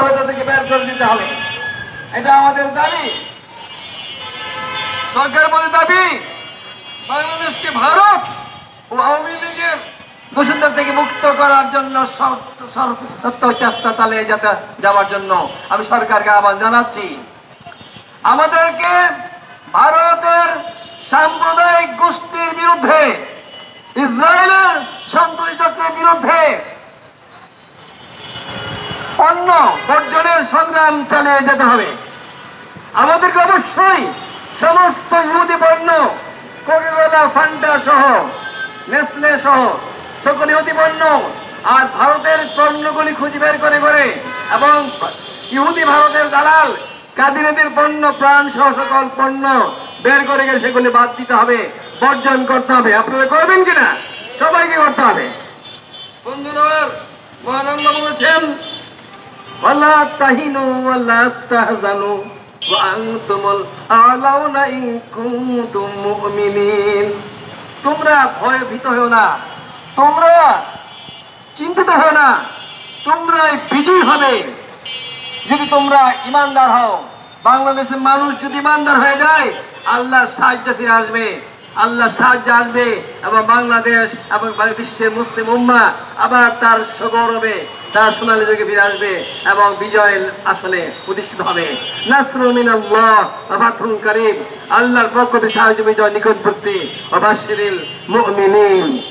হবে তাদেরকে বের করে দিতে হবে। এটা আমাদের দাবি। সরকার বলে দাবি, বাংলাদেশকে ভারত ও আওয়ামী লীগের দূষণদের থেকে মুক্ত করার জন্য চেষ্টা চালিয়ে যেতে যাওয়ার জন্য আমি সরকারকে আহ্বান জানাচ্ছি। আমাদেরকে ভারতের সাম্প্রদায়িক গোষ্ঠীর বিরুদ্ধে, ইসরায়েলের সন্ত্রাসী চক্রের বিরুদ্ধে অন্য বর্জনের সংগ্রাম চালিয়ে যেতে হবে। আমাদেরকে অবশ্যই সমস্ত ইহুদি পণ্য কোকাকোলা ফান্টা সহ, নেসলে সহ সকল ইহুদি পণ্য আর ভারতের পণ্যগুলি খুঁজে বের করে করে এবং ইহুদি ভারতের দালাল কাদিনীদের পণ্য প্রাণ সহ সকল পণ্য বের করে গেলে সেগুলি বাদ দিতে হবে, বর্জন করতে হবে। আপনারা করবেন কিনা? সবাইকে করতে হবে। বন্ধুরা, মহানন্দ বলেছেন ولا تهنوا ولا تحزنوا وأنتم الأعلون إن كنتم مؤمنين তোমরা ভয় ভীত হও না তোমরা চিন্তিত হও না তোমরা বিজয়ী হবে যদি তোমরা ইমানদার হও বাংলাদেশের মানুষ যদি ইমানদার হয়ে যায় আল্লাহর সাহায্য ফিরে আসবে আল্লাহ সাহায্য আসবে এবং বাংলাদেশ এবং বিশ্বের মুসলিম উম্মা, আবার তার সগৌরবে, তার সোনালী যুগে ফিরে আসবে এবং বিজয়ের আসনে প্রতিষ্ঠিত হবে। নাসরুমিন আল্লাহরুন করিম। আল্লাহর পক্ষ থেকে সাহায্য, বিজয় নিকটবর্তী অবাসিরিল মুমিনিন।